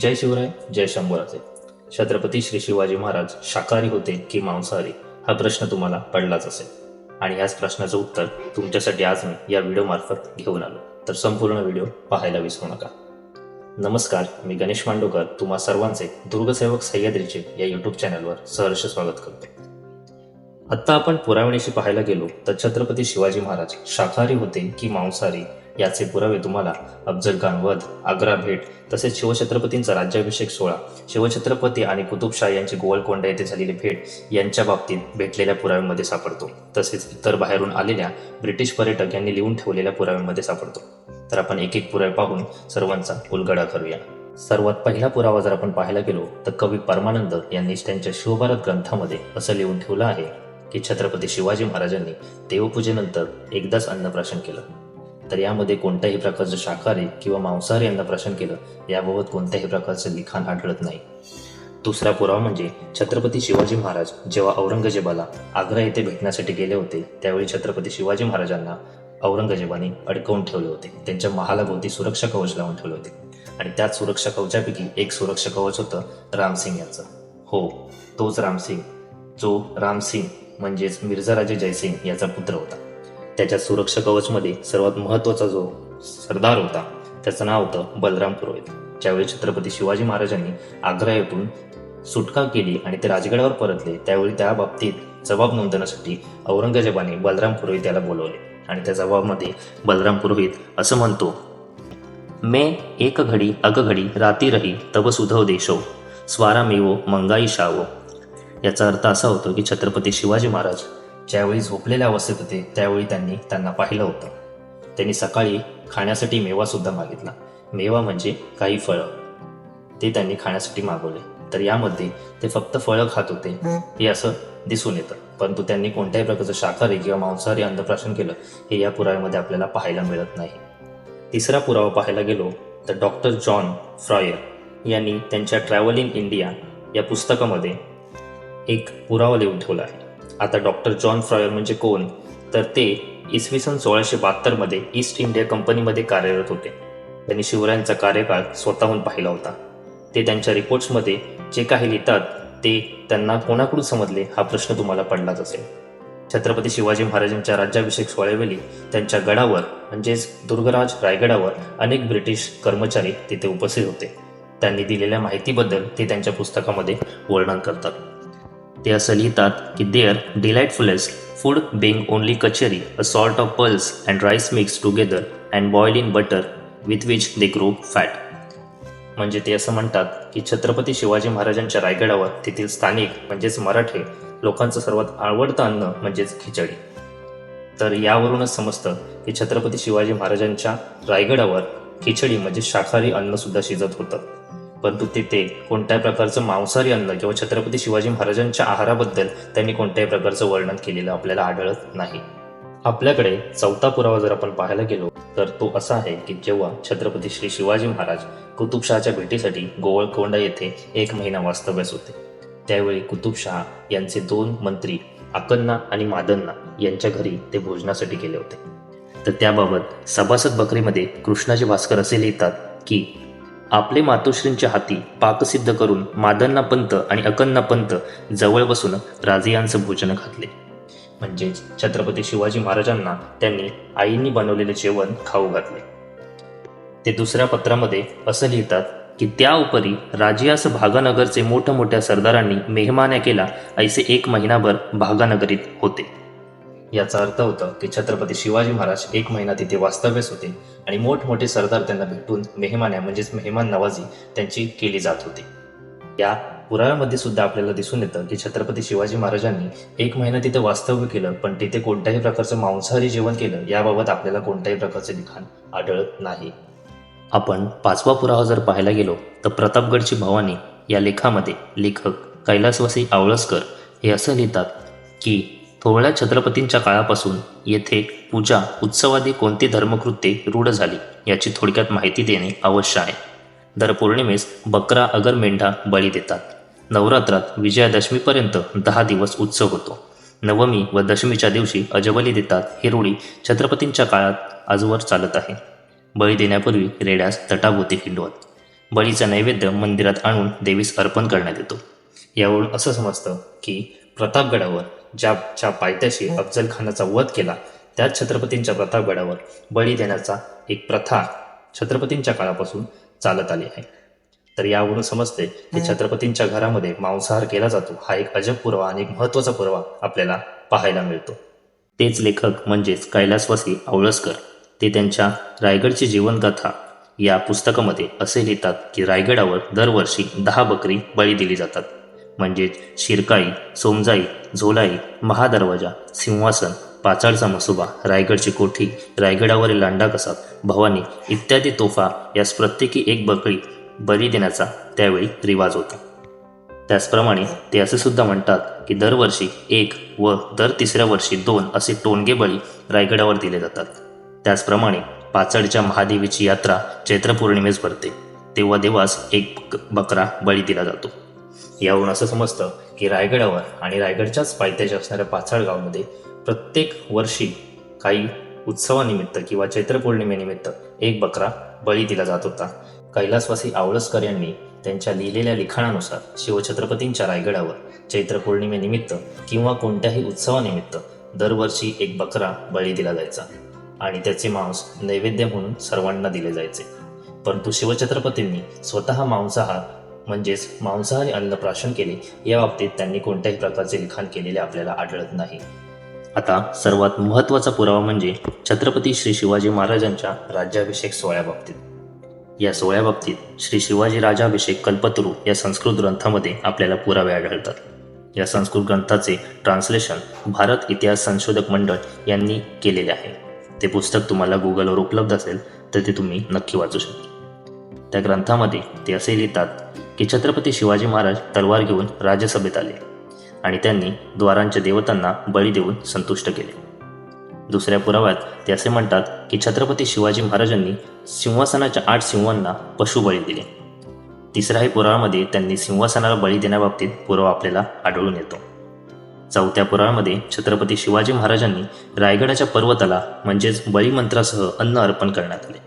जय शिवराय जय शंभूराजे. छत्रपती श्री शिवाजी महाराज शाकाहारी होते की मांसाहारी हा प्रश्न तुम्हाला पडलाच असेल. आणि याच प्रश्नाचं उत्तर तुमच्यासाठी आज मी या व्हिडिओ मार्फत घेऊन आलो. तर संपूर्ण व्हिडिओ पाहायला विसरू नका. नमस्कार मी गणेश मांडोकर तुम्हा सर्वांचे दुर्गसेवक सह्याद्रीचे या युट्यूब चॅनलवर सहर्ष स्वागत करतो. आत्ता आपण पुराविणीशी पाहायला गेलो तर छत्रपती शिवाजी महाराज शाकाहारी होते की मांसाहारी याचे पुरावे तुम्हाला. अफजल खान वध आग्रा भेट तसेच शिवछत्रपतींचा राज्याभिषेक सोहळा शिवछत्रपती आणि कुतुबशाह यांची गोवलकोंडा येथे झालेली भेट यांच्या बाबतीत भेटलेल्या पुराव्यांमध्ये सापडतो. तसेच इतर बाहेरून आलेल्या ब्रिटिश पर्यटक यांनी लिहून ठेवलेल्या पुराव्यांमध्ये सापडतो. तर आपण एक एक पुरावे पाहून सर्वांचा उलगडा करूया. सर्वात पहिला पुरावा जर आपण पाहायला गेलो तर कवी परमानंद यांनी त्यांच्या शिवभारत ग्रंथामध्ये असं लिहून ठेवलं आहे की छत्रपती शिवाजी महाराजांनी देवपूजेनंतर एकदाच अन्नप्राशन केलं. तर यामध्ये कोणत्याही प्रकारचं शाकाहारी किंवा मांसाहारी यांना प्रश्न केलं याबाबत कोणत्याही प्रकारचं लिखाण आढळत नाही. दुसरा पुरावा म्हणजे छत्रपती शिवाजी महाराज जेव्हा औरंगजेबाला आग्रा येथे भेटण्यासाठी गेले होते त्यावेळी छत्रपती शिवाजी महाराजांना औरंगजेबाने अडकवून ठेवले होते. त्यांच्या महालाभोवती सुरक्षा कवच लावून ठेवले होते. आणि त्याच सुरक्षा कवचापैकी एक सुरक्षा कवच होतं रामसिंग यांचं. हो तोच रामसिंग. जो रामसिंग म्हणजेच मिर्झा राजे जयसिंग याचा पुत्र होता. त्याच्या सुरक्षा कवचमध्ये सर्वात महत्त्वाचा जो सरदार होता त्याचं नाव होतं बलराम पुरोहित. ज्यावेळी छत्रपती शिवाजी महाराजांनी आग्रा येथून सुटका केली आणि ते राजगडावर परतले त्यावेळी त्या बाबतीत जबाब नोंदवण्यासाठी औरंगजेबाने बलराम पुरोहित याला बोलवले. आणि त्या जबाबमध्ये बलराम पुरोहित असं म्हणतो मे एक घडी अगघडी राती रही तब सुधव देशो स्वारा मेवो मंगाई शावो. याचा अर्थ असा होतो की छत्रपती शिवाजी महाराज ज्यावेळी झोपलेल्या अवस्थेत होते त्यावेळी त्यांनी त्यांना पाहिलं होतं. त्यांनी सकाळी खाण्यासाठी मेवा सुद्धा मागितला. मेवा म्हणजे काही फळं. ते त्यांनी खाण्यासाठी मागवले. तर यामध्ये ते फक्त फळं खात होते हे असं दिसून येतं. परंतु त्यांनी कोणत्याही प्रकारचं शाकाहारी किंवा मांसाहारी अन्नप्राशन केलं हे या पुराव्यामध्ये आपल्याला पाहायला मिळत नाही. तिसरा पुरावा पाहायला गेलो तर डॉक्टर जॉन फ्रॉयर यांनी त्यांच्या ट्रॅव्हल इन इंडिया या पुस्तकामध्ये एक पुरावा लिहून ठेवला आहे. आता डॉक्टर जॉन फ्रॉयर म्हणजे कोण? तर ते इसवी सन सोळाशे बहात्तरमध्ये ईस्ट इंडिया कंपनीमध्ये कार्यरत होते. त्यांनी शिवरायांचा कार्यकाळ स्वतःहून पाहिला होता. ते त्यांच्या रिपोर्ट्समध्ये जे काही लिहितात ते त्यांना कोणाकडून समजले हा प्रश्न तुम्हाला पडलाच असेल. छत्रपती शिवाजी महाराजांच्या राज्याभिषेक सोहळ्यावेळी त्यांच्या गडावर म्हणजेच दुर्गराज रायगडावर अनेक ब्रिटिश कर्मचारी तिथे उपस्थित होते. त्यांनी दिलेल्या माहितीबद्दल ते त्यांच्या पुस्तकामध्ये वर्णन करतात. ते असं लिहितात की there delightfulest food being only khichri a sort of pulse and rice mix together and boil in butter with which they grow fat म्हणजे ते असं म्हणतात की छत्रपती शिवाजी महाराजांच्या रायगडावर तेथील स्थानिक म्हणजेच मराठे लोकांचं सर्वात आवडतं अन्न म्हणजेच खिचडी. तर यावरूनच समजतं की छत्रपती शिवाजी महाराजांच्या रायगडावर खिचडी म्हणजे शाकाहारी अन्न सुद्धा शिजत होतं. परंतु तिथे कोणत्याही प्रकारचं मांसाहारी अन्न किंवा छत्रपती शिवाजी महाराजांच्या आहाराबद्दल त्यांनी कोणत्याही प्रकारचं वर्णन केलेलं आपल्याला आढळत नाही. आपल्याकडे चौथा पुरावा जर आपण पाहायला गेलो तर तो असा आहे की जेव्हा छत्रपती श्री शिवाजी महाराज कुतुबशहाच्या भेटीसाठी गोवळकोंडा येथे एक महिना वास्तव्यास होते त्यावेळी कुतुबशहा यांचे दोन मंत्री अकन्ना आणि मादन्ना यांच्या घरी ते भोजनासाठी गेले होते. तर त्याबाबत सभासद बकरीमध्ये कृष्णाजी भास्कर असे लिहितात की आपले मातोश्रींच्या हाती पाकसिद्ध करून मादन्ना पंत आणि अकन्ना पंत जवळ बसून राजियांचं भोजन घातले. म्हणजेच छत्रपती शिवाजी महाराजांना त्यांनी आईंनी बनवलेले जेवण खाऊ घातले. ते दुसऱ्या पत्रामध्ये असं लिहितात की त्या उपरी राजियास भागानगरचे मोठमोठ्या सरदारांनी मेहमान्या केला ऐसे एक महिनाभर भागानगरीत होते. याचा अर्थ होता की छत्रपती शिवाजी महाराज एक महिना तिथे वास्तव्यास होते आणि मोठमोठे सरदार त्यांना भेटून मेहमान्या म्हणजेच मेहमान नवाजी त्यांची केली जात होती. या पुराव्यामध्ये सुद्धा आपल्याला दिसून येतं की छत्रपती शिवाजी महाराजांनी एक महिना तिथे वास्तव्य केलं पण तिथे कोणत्याही प्रकारचं मांसाहारी जेवण केलं याबाबत आपल्याला कोणत्याही प्रकारचे लिखाण आढळत नाही. आपण पाचवा पुरावा जर पाहायला गेलो तर प्रतापगडची भवानी या लेखामध्ये लेखक कैलासवासी आवळसकर हे असं लिहितात की थोरल्या छत्रपतींच्या काळापासून येथे पूजा उत्सवादी कोणती धर्मकृत्ये रूढ झाली याची थोडक्यात माहिती देणे अवश्य आहे. दर पौर्णिमेस बकरा अगर मेंढा बळी देतात. नवरात्रात विजयादशमीपर्यंत दहा दिवस उत्सव होतो. नवमी व दशमीच्या दिवशी अजबली देतात ही रूढी छत्रपतींच्या काळात आजवर चालत आहे. बळी देण्यापूर्वी रेड्यास तटाभोवती फिंडवत बळीचा नैवेद्य मंदिरात आणून देवीस अर्पण करण्यात येतो. यावरून असं समजतं की प्रतापगडावर ज्या ज्या पायथ्याशी अफजल खानाचा वध केला त्याच छत्रपतींच्या प्रतापगडावर बळी देण्याचा एक प्रथा छत्रपतींच्या काळापासून चालत आली आहे. तर यावरून समजते की छत्रपतींच्या घरामध्ये मांसाहार केला जातो हा एक अजब पुरावा आणि एक महत्त्वाचा पुरावा आपल्याला पाहायला मिळतो. तेच लेखक म्हणजेच कैलासवासी आवळसकर ते त्यांच्या रायगडची जीवनगाथा या पुस्तकामध्ये असे लिहितात की रायगडावर दरवर्षी दहा बकरी बळी दिली जातात. म्हणजेच शिरकाई सोमजाई झोलाई महादरवाजा सिंहासन पाचाडचा मसुबा रायगडची कोठी रायगडावरील लांडा कसाब भवानी इत्यादी तोफा यास प्रत्येकी एक बकरी बळी देण्याचा त्यावेळी रिवाज होता. त्याचप्रमाणे ते असे सुद्धा म्हणतात की दरवर्षी एक व दर तिसऱ्या वर्षी दोन असे टोणगे बळी रायगडावर दिले जातात. त्याचप्रमाणे पाचडच्या महादेवीची यात्रा चैत्र पौर्णिमेस भरते. तेव्हा देवास एक बक- बकरा बळी दिला जातो. यावरून असं समजतं की रायगडावर आणि रायगडच्याच पायथ्याशी असणाऱ्या पाचाड गावामध्ये प्रत्येक वर्षी काही उत्सवानिमित्त किंवा चैत्र पौर्णिमेनिमित्त एक बकरा बळी दिला जात होता. कैलासवासी आवळसकर यांनी त्यांच्या लिहिलेल्या लिखाणानुसार शिवछत्रपतींच्या रायगडावर चैत्र पौर्णिमेनिमित्त किंवा कोणत्याही उत्सवानिमित्त दरवर्षी एक बकरा बळी दिला जायचा आणि त्याचे मांस नैवेद्य म्हणून सर्वांना दिले जायचे. परंतु शिवछत्रपतींनी स्वतः मांसाहार म्हणजेच मांसाहारी अन्नप्राशन केले या बाबतीत त्यांनी कोणत्याही प्रकारचे लिखाण केलेले आपल्याला आढळत नाही. आता सर्वात महत्त्वाचा पुरावा म्हणजे छत्रपती श्री शिवाजी महाराजांच्या राज्याभिषेक सोहळ्याबाबतीत या सोहळ्याबाबतीत श्री शिवाजी राजाभिषेक कल्पतरू या संस्कृत ग्रंथामध्ये आपल्याला पुरावे आढळतात. या संस्कृत ग्रंथाचे ट्रान्सलेशन भारत इतिहास संशोधक मंडळ यांनी केलेले आहे. ते पुस्तक तुम्हाला गुगलवर उपलब्ध असेल तर ते तुम्ही नक्की वाचू शकता त्या ग्रंथामध्ये ते असे लिहितात की छत्रपती शिवाजी महाराज तलवार घेऊन राज्यसभेत आले आणि त्यांनी द्वारांच्या देवतांना बळी देऊन संतुष्ट केले. दुसऱ्या पुराव्यात ते असे म्हणतात की छत्रपती शिवाजी महाराजांनी सिंहासनाच्या आठ सिंहांना पशुबळी दिले. तिसऱ्याही पुरावामध्ये त्यांनी सिंहासनाला बळी देण्याबाबतीत पुरावा आपल्याला आढळून येतो. चौथ्या पुरावामध्ये छत्रपती शिवाजी महाराजांनी रायगडाच्या पर्वताला म्हणजेच बळीमंत्रासह अन्न अर्पण करण्यात आले.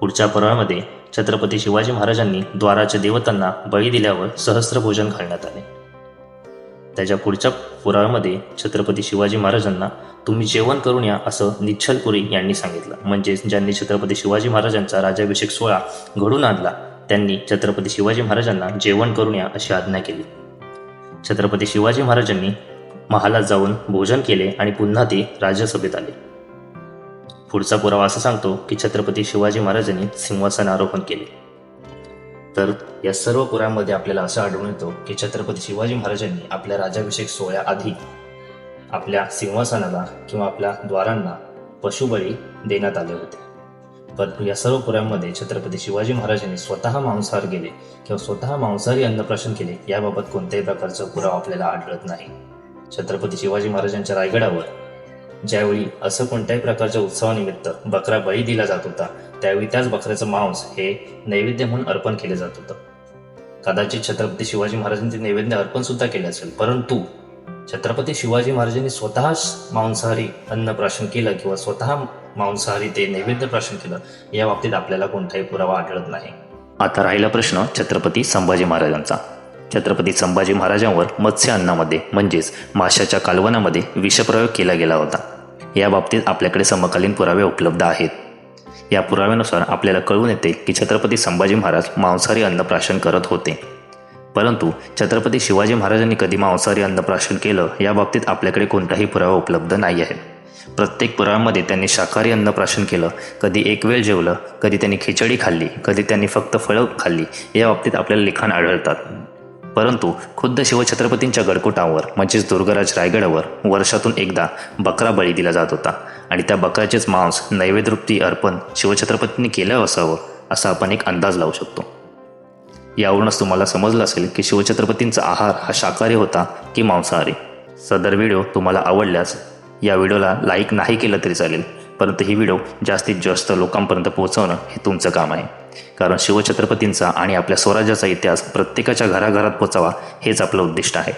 पुढच्या पुरावामध्ये छत्रपती शिवाजी महाराजांनी द्वाराच्या देवतांना बळी दिल्यावर सहस्त्र भोजन घालण्यात आले. त्याच्या पुढच्या पुराव्यामध्ये छत्रपती शिवाजी महाराजांना तुम्ही जेवण करून या असं निच्छलपुरी यांनी सांगितलं. म्हणजेच ज्यांनी छत्रपती शिवाजी महाराजांचा राज्याभिषेक सोहळा घडून आणला त्यांनी छत्रपती शिवाजी महाराजांना जेवण करून या अशी आज्ञा केली. छत्रपती शिवाजी महाराजांनी महालात जाऊन भोजन केले आणि पुन्हा ते राज्यसभेत आले. पुढचा पुरावा असा सांगतो की छत्रपती शिवाजी महाराजांनी सिंहासन आरोहण केले. तर या सर्व पुरामध्ये आपल्याला असं आढळून येतो की छत्रपती शिवाजी महाराजांनी आपल्या राजाभिषेक सोहळ्याआधी आपल्या सिंहासनाला किंवा आपल्या द्वारांना पशुबळी देण्यात आले होते. परंतु या सर्व पुरांमध्ये छत्रपती शिवाजी महाराजांनी स्वतः मांसाहार गेले किंवा स्वतः मांसाहारी अन्नप्राशन केले याबाबत कोणत्याही प्रकारचा पुरावा आपल्याला आढळत नाही. छत्रपती शिवाजी महाराजांच्या रायगडावर ज्यावेळी असं कोणत्याही प्रकारच्या उत्सवानिमित्त बकरा बळी दिला जात होता त्यावेळी त्याच बकऱ्याचं मांस हे नैवेद्य म्हणून अर्पण केले जात होतं. कदाचित छत्रपती शिवाजी महाराजांनी ते नैवेद्य अर्पण सुद्धा केले असेल परंतु छत्रपती शिवाजी महाराजांनी स्वतःच मांसाहारी अन्न प्राशन केलं किंवा स्वतः मांसाहारी ते नैवेद्य प्राशन केलं या बाबतीत आपल्याला कोणताही पुरावा आढळत नाही. आता राहिला प्रश्न छत्रपती संभाजी महाराजांचा. छत्रपती संभाजी महाराजांवर मत्स्य अन्नामध्ये म्हणजेच माशाच्या कालवनामध्ये विषप्रयोग केला गेला होता. या बाबतीत आपल्याकडे समकालीन पुरावे उपलब्ध आहेत. या पुराव्यानुसार आपल्याला कळून येते की छत्रपती संभाजी महाराज मांसाहारी अन्नप्राशन करत होते. परंतु छत्रपती शिवाजी महाराजांनी कधी मांसाहारी अन्नप्राशन केलं या बाबतीत आपल्याकडे कोणताही पुरावा उपलब्ध नाही आहे. प्रत्येक पुराव्यामध्ये त्यांनी शाकाहारी अन्नप्राशन केलं कधी एक वेळ जेवलं कधी त्यांनी खिचडी खाल्ली कधी त्यांनी फक्त फळं खाल्ली या बाबतीत आपल्याला लिखाण आढळतात. परंतु खुद्द शिवछत्रपतींच्या गडकोटावर म्हणजेच दुर्गराज रायगडावर वर्षातून एकदा बकरा बळी दिला जात होता. आणि त्या बकऱ्याचेच मांस नैवेद्यरूपी अर्पण शिवछत्रपतींनी केलं असावं असा आपण एक अंदाज लावू शकतो. यावरूनच तुम्हाला समजलं असेल की शिवछत्रपतींचा आहार हा शाकाहारी होता की मांसाहारी. सदर व्हिडिओ तुम्हाला आवडल्यास या व्हिडिओला लाईक नाही केलं तरी चालेल परंतु ही व्हिडिओ जास्तीत जास्त लोकांपर्यंत पोहोचवणं हे तुमचं काम आहे. कारण शिवछत्रपतींचा आणि आपल्या स्वराज्याचा इतिहास प्रत्येकाच्या घराघरात पोचावा हेच आपलं उद्दिष्ट आहे.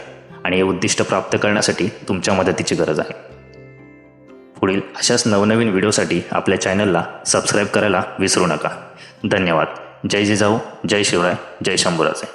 आणि हे उद्दिष्ट प्राप्त करण्यासाठी तुमच्या मदतीची गरज आहे. पुढील अशाच नवनवीन व्हिडिओसाठी आपल्या चॅनलला सबस्क्राईब करायला विसरू नका. धन्यवाद. जय जिजाऊ जय शिवराय जय शंभूराजे.